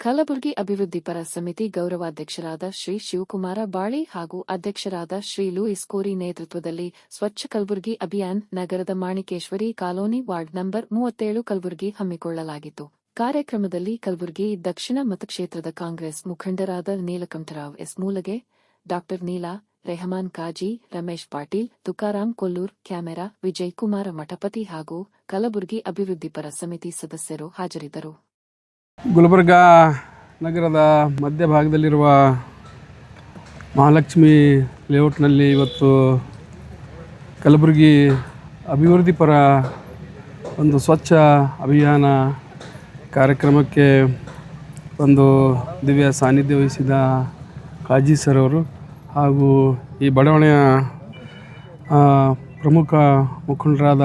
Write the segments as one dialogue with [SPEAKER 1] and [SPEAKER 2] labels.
[SPEAKER 1] ಕಲಬುರಗಿ ಅಭಿವೃದ್ಧಿಪರ ಸಮಿತಿ ಗೌರವಾಧ್ಯಕ್ಷರಾದ ಶ್ರೀ ಶಿವಕುಮಾರ ಬಾಳಿ ಹಾಗೂ ಅಧ್ಯಕ್ಷರಾದ ಶ್ರೀ ಲೂಯಿಸ್ ಕೋರಿ ನೇತೃತ್ವದಲ್ಲಿ ಸ್ವಚ್ಛ ಕಲಬುರಗಿ ಅಭಿಯಾನ್ ನಗರದ ಮಾಣಿಕೇಶ್ವರಿ ಕಾಲೋನಿ ವಾರ್ಡ್ ನಂಬರ್ ಮೂವತ್ತೇಳು ಕಲಬುರಗಿ ಹಮ್ಮಿಕೊಳ್ಳಲಾಗಿತ್ತು. ಕಾರ್ಯಕ್ರಮದಲ್ಲಿ ಕಲಬುರಗಿ ದಕ್ಷಿಣ ಮತಕ್ಷೇತ್ರದ ಕಾಂಗ್ರೆಸ್ ಮುಖಂಡರಾದ ನೀಲಕಂಠರಾವ್ ಎಸ್ ಮೂಲಗೆ ಡಾ ನೀಲಾ, ರೆಹಮಾನ್ ಕಾಜಿ, ರಮೇಶ್ ಪಾಟೀಲ್, ತುಕಾರಾಂ ಕೊಲ್ಲೂರ್, ಕ್ಯಾಮೆರಾ ವಿಜಯ್ ಕುಮಾರ ಮಠಪತಿ ಹಾಗೂ ಕಲಬುರಗಿ ಅಭಿವೃದ್ಧಿಪರ ಸಮಿತಿ ಸದಸ್ಯರು ಹಾಜರಿದ್ದರು.
[SPEAKER 2] ಗುಲ್ಬರ್ಗ ನಗರದ ಮಧ್ಯಭಾಗದಲ್ಲಿರುವ ಮಹಾಲಕ್ಷ್ಮಿ ಲೇಔಟ್ನಲ್ಲಿ ಇವತ್ತು ಕಲಬುರಗಿ ಅಭಿವೃದ್ಧಿಪರ ಒಂದು ಸ್ವಚ್ಛ ಅಭಿಯಾನ ಕಾರ್ಯಕ್ರಮಕ್ಕೆ ಒಂದು ದಿವ್ಯ ಸಾನ್ನಿಧ್ಯ ವಹಿಸಿದ ಕಾಜಿ ಸರ್ ಅವರು ಹಾಗೂ ಈ ಬಡಾವಣೆಯ ಪ್ರಮುಖ ಮುಖಂಡರಾದ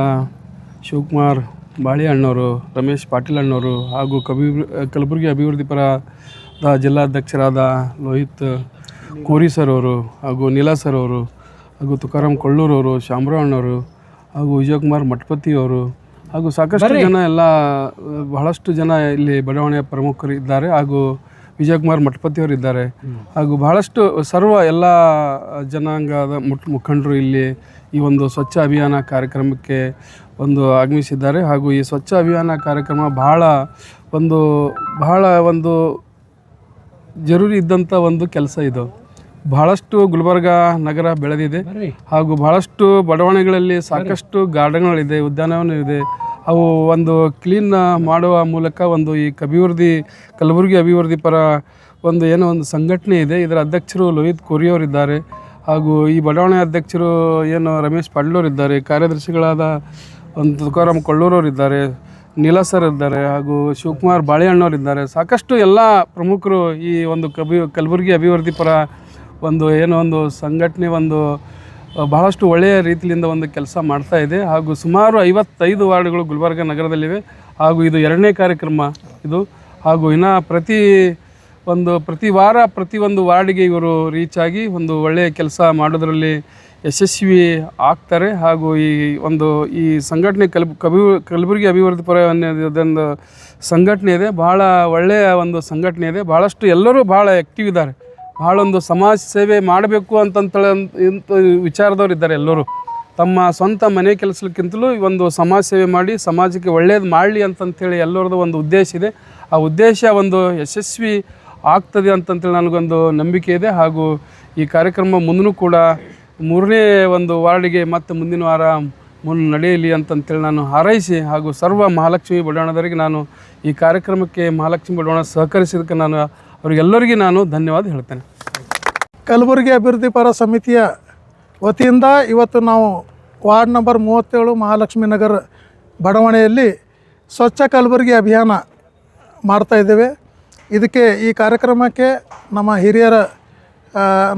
[SPEAKER 2] ಶಿವಕುಮಾರ್ ಬಾಳಿ ಅಣ್ಣವರು ರಮೇಶ್ ಪಾಟೀಲ್ ಅಣ್ಣವರು ಹಾಗೂ ಕಬಿ ಕಲಬುರಗಿ ಅಭಿವೃದ್ಧಿ ಪರದ ಜಿಲ್ಲಾಧ್ಯಕ್ಷರಾದ ಲೋಹಿತ್ ಕೋರಿ ಸರ್ ಅವರು ಹಾಗೂ ನೀಲಾ ಸರ್ ಅವರು ಹಾಗೂ ತುಕಾರಾಮ್ ಕೊಳ್ಳೂರವರು ಶಾಮರಾವ್ ಅಣ್ಣವರು ಹಾಗೂ ವಿಜಯಕುಮಾರ್ ಮಠಪತಿಯವರು ಹಾಗೂ ಸಾಕಷ್ಟು ಜನ ಎಲ್ಲ ಬಹಳಷ್ಟು ಜನ ಇಲ್ಲಿ ಬಡಾವಣೆಯ ಪ್ರಮುಖರು ಇದ್ದಾರೆ ಹಾಗೂ ವಿಜಯಕುಮಾರ್ ಮಠಪತಿ ಅವರು ಇದ್ದಾರೆ. ಹಾಗೂ ಬಹಳಷ್ಟು ಸರ್ವ ಎಲ್ಲ ಜನಾಂಗದ ಮುಟ್ ಮುಖಂಡರು ಇಲ್ಲಿ ಈ ಒಂದು ಸ್ವಚ್ಛ ಅಭಿಯಾನ ಕಾರ್ಯಕ್ರಮಕ್ಕೆ ಒಂದು ಆಗಮಿಸಿದ್ದಾರೆ. ಹಾಗೂ ಈ ಸ್ವಚ್ಛ ಅಭಿಯಾನ ಕಾರ್ಯಕ್ರಮ ಬಹಳ ಒಂದು ಬಹಳ ಒಂದು ಜರೂರಿ ಇದ್ದಂಥ ಒಂದು ಕೆಲಸ ಇದು. ಬಹಳಷ್ಟು ಗುಲ್ಬರ್ಗ ನಗರ ಬೆಳೆದಿದೆ. ಹಾಗೂ ಬಹಳಷ್ಟು ಬಡಾವಣೆಗಳಲ್ಲಿ ಸಾಕಷ್ಟು ಗಾರ್ಡನ್ಗಳಿದೆ ಉದ್ಯಾನವನ ಇದೆ ಅವು ಒಂದು ಕ್ಲೀನ್ ಮಾಡುವ ಮೂಲಕ ಒಂದು ಈ ಅಭಿವೃದ್ಧಿ ಕಲಬುರಗಿ ಅಭಿವೃದ್ಧಿ ಪರ ಒಂದು ಏನೋ ಒಂದು ಸಂಘಟನೆ ಇದೆ. ಇದರ ಅಧ್ಯಕ್ಷರು ಲೋಹಿತ್ ಕೊರಿಯವರಿದ್ದಾರೆ. ಹಾಗೂ ಈ ಬಡಾವಣೆ ಅಧ್ಯಕ್ಷರು ಏನು ರಮೇಶ್ ಪಡ್ಲೂರಿದ್ದಾರೆ ಕಾರ್ಯದರ್ಶಿಗಳಾದ ಒಂದು ತುಕಾರಾಮ್ ಕೊಳ್ಳೂರವ್ರು ಇದ್ದಾರೆ, ನೀಲಾ ಸರ್ ಇದ್ದಾರೆ ಹಾಗೂ ಶಿವಕುಮಾರ್ ಬಾಳೆಹಣ್ಣವ್ರು ಇದ್ದಾರೆ. ಸಾಕಷ್ಟು ಎಲ್ಲ ಪ್ರಮುಖರು ಈ ಒಂದು ಕಬಿ ಕಲಬುರಗಿ ಅಭಿವೃದ್ಧಿ ಪರ ಒಂದು ಏನೋ ಒಂದು ಸಂಘಟನೆ ಒಂದು ಬಹಳಷ್ಟು ಒಳ್ಳೆಯ ರೀತಿಯಿಂದ ಒಂದು ಕೆಲಸ ಮಾಡ್ತಾ ಇದೆ ಹಾಗೂ ಸುಮಾರು ಐವತ್ತೈದು ವಾರ್ಡ್ಗಳು ಗುಲ್ಬರ್ಗ ನಗರದಲ್ಲಿವೆ ಹಾಗೂ ಇದು ಎರಡನೇ ಕಾರ್ಯಕ್ರಮ ಇದು ಹಾಗೂ ಇನ್ನು ಪ್ರತಿ ಒಂದು ಪ್ರತಿ ವಾರ, ಪ್ರತಿ ಒಂದು ವಾರ್ಡಿಗೆ ಇವರು ರೀಚ್ ಆಗಿ ಒಂದು ಒಳ್ಳೆಯ ಕೆಲಸ ಮಾಡೋದರಲ್ಲಿ ಯಶಸ್ವಿ ಆಗ್ತಾರೆ. ಹಾಗೂ ಈ ಒಂದು, ಈ ಸಂಘಟನೆ ಕಲ್ ಕಬಿ, ಕಲಬುರಗಿ ಅಭಿವೃದ್ಧಿ ಪರ ಅನ್ನೋದೊಂದು ಸಂಘಟನೆ ಇದೆ. ಭಾಳ ಒಳ್ಳೆಯ ಒಂದು ಸಂಘಟನೆ ಇದೆ. ಭಾಳಷ್ಟು ಎಲ್ಲರೂ ಭಾಳ ಆ್ಯಕ್ಟಿವ್ ಇದ್ದಾರೆ. ಭಾಳೊಂದು ಸಮಾಜ ಸೇವೆ ಮಾಡಬೇಕು ಅಂತಂತೇಳಿ ಇಂಥ ವಿಚಾರದವ್ರು ಇದ್ದಾರೆ ಎಲ್ಲರೂ. ತಮ್ಮ ಸ್ವಂತ ಮನೆ ಕೆಲಸಕ್ಕಿಂತಲೂ ಒಂದು ಸಮಾಜ ಸೇವೆ ಮಾಡಿ, ಸಮಾಜಕ್ಕೆ ಒಳ್ಳೇದು ಮಾಡಲಿ ಅಂತಂಥೇಳಿ ಎಲ್ಲರದ್ದು ಒಂದು ಉದ್ದೇಶ ಇದೆ. ಆ ಉದ್ದೇಶ ಒಂದು ಯಶಸ್ವಿ ಆಗ್ತದೆ ಅಂತಂತೇಳಿ ನನಗೊಂದು ನಂಬಿಕೆ ಇದೆ. ಹಾಗೂ ಈ ಕಾರ್ಯಕ್ರಮ ಮುಂದೂ ಕೂಡ ಮೂರನೇ ಒಂದು ವಾರ್ಡಿಗೆ ಮತ್ತು ಮುಂದಿನ ವಾರ ಮುನ್ ನಡೆಯಲಿ ಅಂತಂತೇಳಿ ನಾನು ಹಾರೈಸಿ ಹಾಗೂ ಸರ್ವ ಮಹಾಲಕ್ಷ್ಮಿ ಬಡವಣದವರಿಗೆ ನಾನು ಈ ಕಾರ್ಯಕ್ರಮಕ್ಕೆ ಮಹಾಲಕ್ಷ್ಮಿ ಬಡಾಣ ಸಹಕರಿಸಿದ್ದಕ್ಕೆ ನಾನು ಅವರಿಗೆಲ್ಲರಿಗೆ ನಾನು ಧನ್ಯವಾದ ಹೇಳ್ತೇನೆ.
[SPEAKER 3] ಕಲಬುರಗಿ ಅಭಿವೃದ್ಧಿ ಪರ ಸಮಿತಿಯ ವತಿಯಿಂದ ಇವತ್ತು ನಾವು ವಾರ್ಡ್ ನಂಬರ್ ಮೂವತ್ತೇಳು ಮಹಾಲಕ್ಷ್ಮಿ ನಗರ ಬಡಾವಣೆಯಲ್ಲಿ ಸ್ವಚ್ಛ ಕಲಬುರಗಿ ಅಭಿಯಾನ ಮಾಡ್ತಾ ಇದ್ದೇವೆ. ಇದಕ್ಕೆ ಈ ಕಾರ್ಯಕ್ರಮಕ್ಕೆ ನಮ್ಮ ಹಿರಿಯರ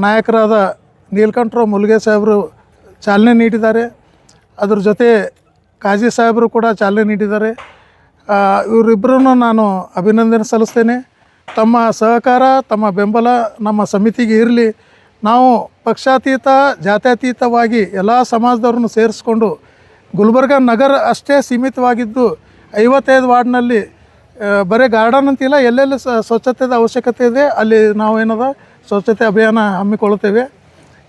[SPEAKER 3] ನಾಯಕರಾದ ನೀಲಕಂಠರಾವ್ ಮುಲ್ಗೆ ಸಾಹೇಬರು ಚಾಲನೆ ನೀಡಿದ್ದಾರೆ. ಅದ್ರ ಜೊತೆ ಕಾಜಿ ಸಾಹೇಬರು ಕೂಡ ಚಾಲನೆ ನೀಡಿದ್ದಾರೆ. ಇವರಿಬ್ಬರನ್ನು ನಾನು ಅಭಿನಂದನೆ ಸಲ್ಲಿಸ್ತೇನೆ. ತಮ್ಮ ಸಹಕಾರ, ತಮ್ಮ ಬೆಂಬಲ ನಮ್ಮ ಸಮಿತಿಗೆ ಇರಲಿ. ನಾವು ಪಕ್ಷಾತೀತ, ಜಾತ್ಯತೀತವಾಗಿ ಎಲ್ಲ ಸಮಾಜದವ್ರನ್ನು ಸೇರಿಸ್ಕೊಂಡು ಗುಲ್ಬರ್ಗ ನಗರ ಅಷ್ಟೇ ಸೀಮಿತವಾಗಿದ್ದು ಐವತ್ತೈದು ವಾರ್ಡ್ನಲ್ಲಿ ಬರೀ ಗಾರ್ಡನ್ ಅಂತಿಲ್ಲ, ಎಲ್ಲೆಲ್ಲಿ ಸ್ವಚ್ಛತೆದ ಅವಶ್ಯಕತೆ ಇದೆ, ಅಲ್ಲಿ ನಾವೇನದ ಸ್ವಚ್ಛತೆ ಅಭಿಯಾನ ಹಮ್ಮಿಕೊಳ್ಳುತ್ತೇವೆ.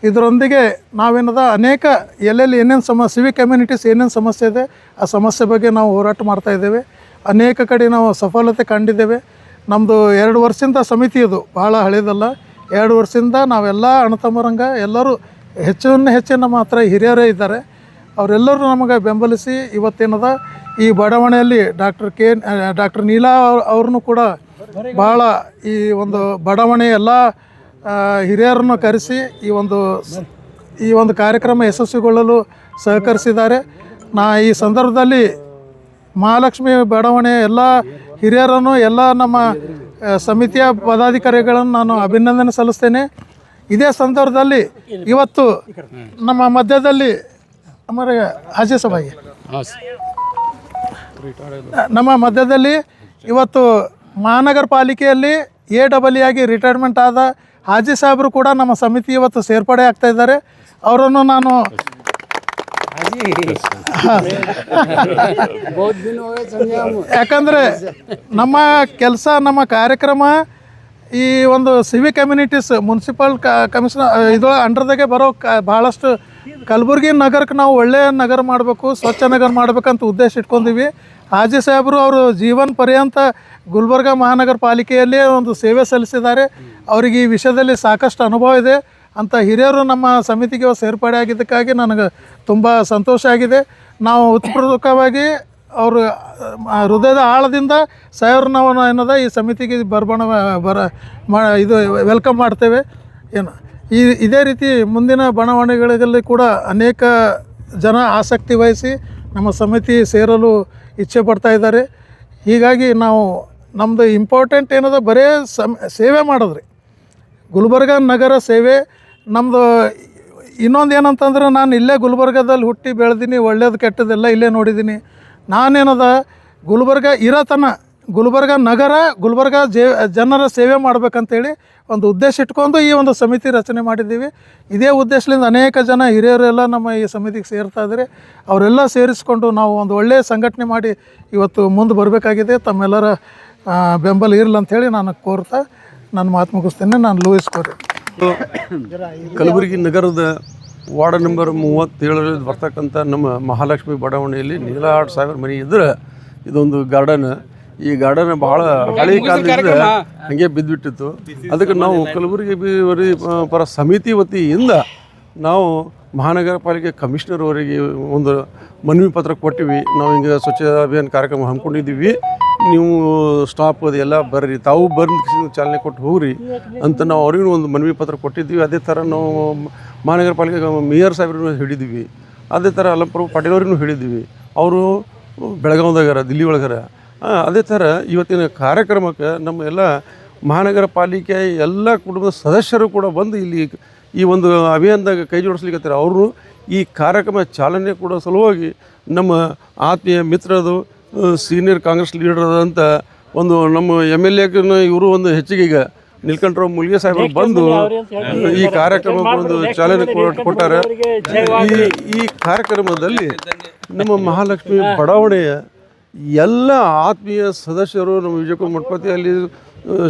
[SPEAKER 3] ಇದರೊಂದಿಗೆ ನಾವೇನದ, ಅನೇಕ ಎಲ್ಲೆಲ್ಲಿ ಏನೇನು ಸಮ ಸಿವಿಕ್ ಕಮ್ಯುನಿಟೀಸ್ ಏನೇನು ಸಮಸ್ಯೆ ಇದೆ, ಆ ಸಮಸ್ಯೆ ಬಗ್ಗೆ ನಾವು ಹೋರಾಟ ಮಾಡ್ತಾ ಇದ್ದೇವೆ. ಅನೇಕ ಕಡೆ ನಾವು ಸಫಲತೆ ಕಂಡಿದ್ದೇವೆ. ನಮ್ಮದು ಎರಡು ವರ್ಷದಿಂದ ಸಮಿತಿ ಇದು ಭಾಳ ಹಳೇದಲ್ಲ. ಎರಡು ವರ್ಷದಿಂದ ನಾವೆಲ್ಲ ಅಣತಮ್ಮರಂಗ ಎಲ್ಲರೂ ಹೆಚ್ಚಿನ ಹೆಚ್ಚಿನ ನಮ್ಮ ಹತ್ರ ಹಿರಿಯರೇ ಇದ್ದಾರೆ. ಅವರೆಲ್ಲರೂ ನಮಗೆ ಬೆಂಬಲಿಸಿ ಇವತ್ತೇನದ ಈ ಬಡಾವಣೆಯಲ್ಲಿ ಡಾಕ್ಟರ್ ಕೆ ಡಾಕ್ಟರ್ ನೀಲಾ ಅವ್ರನ್ನು ಕೂಡ ಭಾಳ ಈ ಒಂದು ಬಡಾವಣೆ ಎಲ್ಲ ಹಿರಿಯರನ್ನು ಕರೆಸಿ ಈ ಒಂದು ಈ ಒಂದು ಕಾರ್ಯಕ್ರಮ ಯಶಸ್ವಿಗೊಳ್ಳಲು ಸಹಕರಿಸಿದ್ದಾರೆ. ನಾ ಈ ಸಂದರ್ಭದಲ್ಲಿ ಮಹಾಲಕ್ಷ್ಮಿ ಬಡಾವಣೆ ಎಲ್ಲ ಹಿರಿಯರನ್ನು, ಎಲ್ಲ ನಮ್ಮ ಸಮಿತಿಯ ಪದಾಧಿಕಾರಿಗಳನ್ನು ನಾನು ಅಭಿನಂದನೆ ಸಲ್ಲಿಸ್ತೇನೆ. ಇದೇ ಸಂದರ್ಭದಲ್ಲಿ ಇವತ್ತು ನಮ್ಮ ಮಧ್ಯದಲ್ಲಿ ನಮ್ಮ ಹಾಜಿ ನಮ್ಮ ಮಧ್ಯದಲ್ಲಿ ಇವತ್ತು ಮಹಾನಗರ ಪಾಲಿಕೆಯಲ್ಲಿ ಎ ಡಬಲ್ ಆಗಿ ರಿಟೈರ್ಮೆಂಟ್ ಆದ ಹಾಜಿ ಸಾಹೇಬರು ಕೂಡ ನಮ್ಮ ಸಮಿತಿ ಇವತ್ತು ಸೇರ್ಪಡೆ ಆಗ್ತಾ ಇದ್ದಾರೆ. ಅವರನ್ನು ನಾನು ಯಾಕಂದರೆ ನಮ್ಮ ಕೆಲಸ ನಮ್ಮ ಕಾರ್ಯಕ್ರಮ ಈ ಒಂದು ಸಿವಿಕ್ ಕಮ್ಯುನಿಟೀಸ್ ಮುನ್ಸಿಪಲ್ ಕ ಕಮಿಷನರ್ ಇದು ಅಂಡರ್ದಾಗೆ ಬರೋ ಕ ಭಾಳಷ್ಟು ಕಲಬುರಗಿ ನಗರಕ್ಕೆ ನಾವು ಒಳ್ಳೆಯ ನಗರ ಮಾಡಬೇಕು, ಸ್ವಚ್ಛ ನಗರ ಮಾಡಬೇಕಂತ ಉದ್ದೇಶ ಇಟ್ಕೊಂಡಿವಿ ಹಾಜಿ ಸಾಹೇಬರು ಅವರು ಜೀವನ ಪರ್ಯಂತ ಗುಲ್ಬರ್ಗ ಮಹಾನಗರ ಪಾಲಿಕೆಯಲ್ಲಿ ಒಂದು ಸೇವೆ ಸಲ್ಲಿಸಿದ್ದಾರೆ. ಅವರಿಗೆ ಈ ವಿಷಯದಲ್ಲಿ ಸಾಕಷ್ಟು ಅನುಭವ ಇದೆ ಅಂತ ಹಿರಿಯರು ನಮ್ಮ ಸಮಿತಿಗೆ ಸೇರ್ಪಡೆ ಆಗಿದ್ದಕ್ಕಾಗಿ ನನಗೆ ತುಂಬ ಸಂತೋಷ ಆಗಿದೆ. ನಾವು ಉತ್ಪ್ರದಕವಾಗಿ ಅವರು ಹೃದಯದ ಆಳದಿಂದ ಸಾಹೇಬ್ರು ನಾವು ಏನದ ಈ ಸಮಿತಿಗೆ ಬರ್ಬಣ ಬರ, ಮಾ, ಇದು ವೆಲ್ಕಮ್ ಮಾಡ್ತೇವೆ. ಏನು ಈ ಇದೇ ರೀತಿ ಮುಂದಿನ ಬಣಾವಣೆಗಳಲ್ಲಿ ಕೂಡ ಅನೇಕ ಜನ ಆಸಕ್ತಿ ವಹಿಸಿ ನಮ್ಮ ಸಮಿತಿ ಸೇರಲು ಇಚ್ಛೆ ಪಡ್ತಾ ಇದ್ದಾರೆ. ಹೀಗಾಗಿ ನಾವು ನಮ್ಮದು ಇಂಪಾರ್ಟೆಂಟ್ ಏನದ ಬರೇ ಸಮ್ ಸೇವೆ ಮಾಡಿದ್ರಿ. ಗುಲ್ಬರ್ಗ ನಗರ ಸೇವೆ. ನಮ್ಮದು ಇನ್ನೊಂದು ಏನಂತಂದ್ರೆ ನಾನು ಇಲ್ಲೇ ಗುಲ್ಬರ್ಗದಲ್ಲಿ ಹುಟ್ಟಿ ಬೆಳೆದೀನಿ, ಒಳ್ಳೇದು ಕೆಟ್ಟದೆಲ್ಲ ಇಲ್ಲೇ ನೋಡಿದ್ದೀನಿ ನಾನೇನದ ಗುಲ್ಬರ್ಗ ಇರತನ ಗುಲ್ಬರ್ಗ ನಗರ, ಗುಲ್ಬರ್ಗ ಜನರ ಸೇವೆ ಮಾಡ್ಬೇಕಂತೇಳಿ ಒಂದು ಉದ್ದೇಶ ಇಟ್ಕೊಂಡು ಈ ಒಂದು ಸಮಿತಿ ರಚನೆ ಮಾಡಿದ್ದೀವಿ. ಇದೇ ಉದ್ದೇಶದಿಂದ ಅನೇಕ ಜನ ಹಿರಿಯರೆಲ್ಲ ನಮ್ಮ ಈ ಸಮಿತಿಗೆ ಸೇರ್ತಾ ಇದ್ದಾರೆ. ಅವರೆಲ್ಲ ಸೇರಿಸ್ಕೊಂಡು ನಾವು ಒಂದು ಒಳ್ಳೆಯ ಸಂಘಟನೆ ಮಾಡಿ ಇವತ್ತು ಮುಂದೆ ಬರಬೇಕಾಗಿದೆ. ತಮ್ಮೆಲ್ಲರ ಬೆಂಬಲ ಇರಲಿ ಅಂಥೇಳಿ ನಾನು ಕೋರ್ತಾ ನನ್ನ ಮಾತು ಮುಗಿಸ್ತೇನೆ. ನಾನು ಲೂಯಿಸ್ ಕೋರಿ.
[SPEAKER 4] ಕಲಬುರಗಿ ನಗರದ ವಾರ್ಡ್ ನಂಬರ್ ಮೂವತ್ತೇಳರಲ್ಲಿ ಬರ್ತಕ್ಕಂಥ ನಮ್ಮ ಮಹಾಲಕ್ಷ್ಮಿ ಬಡಾವಣೆಯಲ್ಲಿ ನೀಲಾಡ್ ಸಾವಿರ ಮನೆ ಇದ್ರೆ ಇದೊಂದು ಗಾರ್ಡನ್ ಈ ಗಾರ್ಡನ್ ಬಹಳ ಹಳೆ ಕಾಲದಿಂದ ಹಂಗೆ ಬಿದ್ದುಬಿಟ್ಟಿತ್ತು ಅದಕ್ಕೆ ನಾವು ಕಲಬುರಗಿ ಬಿ ಪರ ಸಮಿತಿ ವತಿಯಿಂದ ನಾವು ಮಹಾನಗರ ಪಾಲಿಕೆ ಕಮಿಷನರ್ ಅವರಿಗೆ ಒಂದು ಮನವಿ ಪತ್ರ ಕೊಟ್ಟಿವಿ. ನಾವು ಹಿಂಗೆ ಸ್ವಚ್ಛ ಅಭಿಯಾನ ಕಾರ್ಯಕ್ರಮ ಹಮ್ಮಿಕೊಂಡಿದ್ದೀವಿ. ನೀವು ಸ್ಟಾಪ್ ಅದೆಲ್ಲ ಬರ್ರಿ. ತಾವು ಬಂದು ಚಾಲನೆ ಕೊಟ್ಟು ಹೋಗ್ರಿ ಅಂತ ನಾವು ಅವ್ರಿಗೂ ಒಂದು ಮನವಿ ಪತ್ರ ಕೊಟ್ಟಿದ್ವಿ ಅದೇ ಥರ ನಾವು ಮಹಾನಗರ ಪಾಲಿಕೆ ಮೇಯರ್ ಸಾಹೇಬ್ರನ್ನು ಹಿಡಿದೀವಿ ಅದೇ ಥರ ಅಲಂಪ್ರಭು ಪಾಟೀಲ್ ಅವ್ರಿಗೂ ಹಿಡಿದೀವಿ ಅವರು ಬೆಳಗಾವ್ದಾಗಾರ ದಿಲ್ಲಿ ಒಳಗಾರ. ಅದೇ ಥರ ಇವತ್ತಿನ ಕಾರ್ಯಕ್ರಮಕ್ಕೆ ನಮ್ಮ ಎಲ್ಲ ಮಹಾನಗರ ಪಾಲಿಕೆ ಎಲ್ಲ ಕುಟುಂಬದ ಸದಸ್ಯರು ಕೂಡ ಬಂದು ಇಲ್ಲಿ ಈ ಒಂದು ಅಭಿಯಾನದಾಗ ಕೈ ಜೋಡಿಸ್ಲಿಕ್ಕೆ ಅವರು ಈ ಕಾರ್ಯಕ್ರಮ ಚಾಲನೆ ಕೂಡ ಸಲುವಾಗಿ ನಮ್ಮ ಆತ್ಮೀಯ ಮಿತ್ರದು ಸೀನಿಯರ್ ಕಾಂಗ್ರೆಸ್ ಲೀಡರ್ ಆದಂಥ ಒಂದು ನಮ್ಮ ಎಂ ಎಲ್ ಎನ ಇವರು ಒಂದು ಹೆಚ್ಚಿಗೆ ಈಗ ನಿಲ್ಕಂಠರಾವ್ ಮುಲ್ಗೆ ಸಾಹೇಬರು ಬಂದು ಈ ಕಾರ್ಯಕ್ರಮ ಒಂದು ಚಾಲನೆ ಕೊಟ್- ಕೊಟ್ಟಾರೆ. ಈ ಈ ಕಾರ್ಯಕ್ರಮದಲ್ಲಿ ನಮ್ಮ ಮಹಾಲಕ್ಷ್ಮಿ ಬಡಾವಣೆಯ ಎಲ್ಲ ಆತ್ಮೀಯ ಸದಸ್ಯರು ನಮ್ಮ ವಿಜಯಕುಮಾರ್ ಮಠಪತಿ ಅಲ್ಲಿ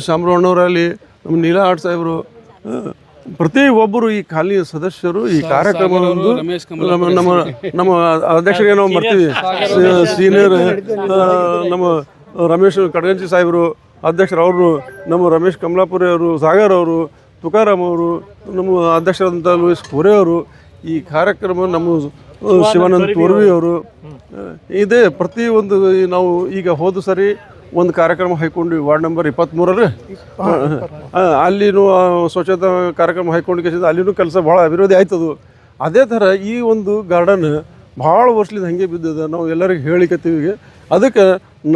[SPEAKER 4] ಶಾಮರಣ್ಣವರಲ್ಲಿ ನಮ್ಮ ನೀಲಾ ಆಟ್ ಸಾಹೇಬರು ಪ್ರತಿ ಒಬ್ಬರು ಈ ಖಾಲಿ ಸದಸ್ಯರು ಈ ಕಾರ್ಯಕ್ರಮ ನಮ್ಮ ನಮ್ಮ ನಮ್ಮ ಅಧ್ಯಕ್ಷರಿಗೆ ನಾವು ಬರ್ತೀವಿ. ಸೀನಿಯರ್ ನಮ್ಮ ರಮೇಶ್ ಕಡಗಂಜಿ ಸಾಹೇಬರು ಅಧ್ಯಕ್ಷರು ಅವರು ನಮ್ಮ ರಮೇಶ್ ಕಮಲಾಪುರಿ ಅವರು ಸಾಗರ್ ಅವರು ತುಕಾರಾಮ್ ಅವರು ನಮ್ಮ ಅಧ್ಯಕ್ಷರಾದಂಥ ಲೂಯಿಸ್ ಕೋರೆ ಅವರು ಈ ಕಾರ್ಯಕ್ರಮ ನಮ್ಮ ಶಿವಾನಂದ ಪೂರ್ವಿ ಅವರು. ಇದೆ ಪ್ರತಿ ಒಂದು ನಾವು ಈಗ ಹೋದ ಸರಿ ಒಂದು ಕಾರ್ಯಕ್ರಮ ಹೈಕೊಂಡ್ವಿ ವಾರ್ಡ್ ನಂಬರ್ ಇಪ್ಪತ್ತ್ಮೂರರಲ್ಲಿ ಅಲ್ಲಿನೂ ಸ್ವಚ್ಛತಾ ಕಾರ್ಯಕ್ರಮ ಹೈಕೊಂಡು ಅಲ್ಲಿನೂ ಕೆಲಸ ಭಾಳ ಅಭಿವೃದ್ಧಿ ಆಯ್ತದು. ಅದೇ ಥರ ಈ ಒಂದು ಗಾರ್ಡನ್ ಭಾಳ ವರ್ಷದಿಂದ ಹಾಗೆ ಬಿದ್ದದ ನಾವು ಎಲ್ಲರಿಗೂ ಹೇಳಿಕತ್ತೀವಿ. ಅದಕ್ಕೆ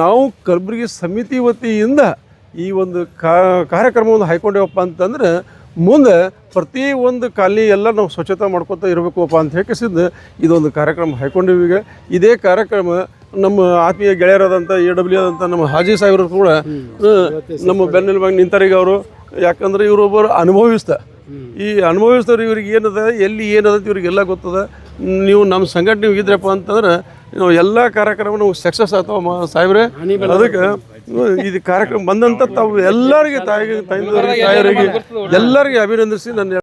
[SPEAKER 4] ನಾವು ಕಲಬುರಗಿ ಸಮಿತಿ ವತಿಯಿಂದ ಈ ಒಂದು ಕಾ ಕಾರ್ಯಕ್ರಮವನ್ನು ಹೈಕೊಂಡೇವಪ್ಪ ಅಂತಂದ್ರೆ ಮುಂದೆ ಪ್ರತಿ ಒಂದು ಖಾಲಿ ಎಲ್ಲ ನಾವು ಸ್ವಚ್ಛತೆ ಮಾಡ್ಕೊತಾ ಇರಬೇಕಪ್ಪ ಅಂತ ಹೇಳಿಸಿದ್ದು ಇದೊಂದು ಕಾರ್ಯಕ್ರಮ ಹಾಕೊಂಡಿವಿ ಈಗ ಇದೇ ಕಾರ್ಯಕ್ರಮ ನಮ್ಮ ಆತ್ಮೀಯ ಗೆಳೆಯರಾದಂಥ ಎ ಡಬ್ಲ್ಯೂ ಆದಂಥ ನಮ್ಮ ಹಾಜಿ ಸಾಹೇಬರು ಕೂಡ ನಮ್ಮ ಬೆನ್ನೆಲುಬಾಗಿ ನಿಂತರಿಗೆ ಅವರು. ಯಾಕಂದ್ರೆ ಇವರೊಬ್ಬರು ಅನುಭವಿಸ್ತ ಈ ಅನುಭವಿಸ್ದವ್ರು ಇವ್ರಿಗೆ ಏನದ ಎಲ್ಲಿ ಏನದ ಇವ್ರಿಗೆಲ್ಲ ಗೊತ್ತದ. ನೀವು ನಮ್ಮ ಸಂಘಟನೆ ಇದ್ರಪ್ಪ ಅಂತಂದ್ರೆ ನಾವು ಎಲ್ಲ ಕಾರ್ಯಕ್ರಮ ನಾವು ಸಕ್ಸಸ್ ಆಗ್ತಾವ ಸಾಹೇಬ್ರೆ. ಅದಕ್ಕೆ ಇದು ಕಾರ್ಯಕ್ರಮ ಬಂದಂಥ ತಾವು ಎಲ್ಲರಿಗೆ ತಾಯಿಗೆ ತಾಯಿಯವರಿಗೆ ಎಲ್ಲರಿಗೆ ಅಭಿನಂದಿಸಿ ನನ್ನ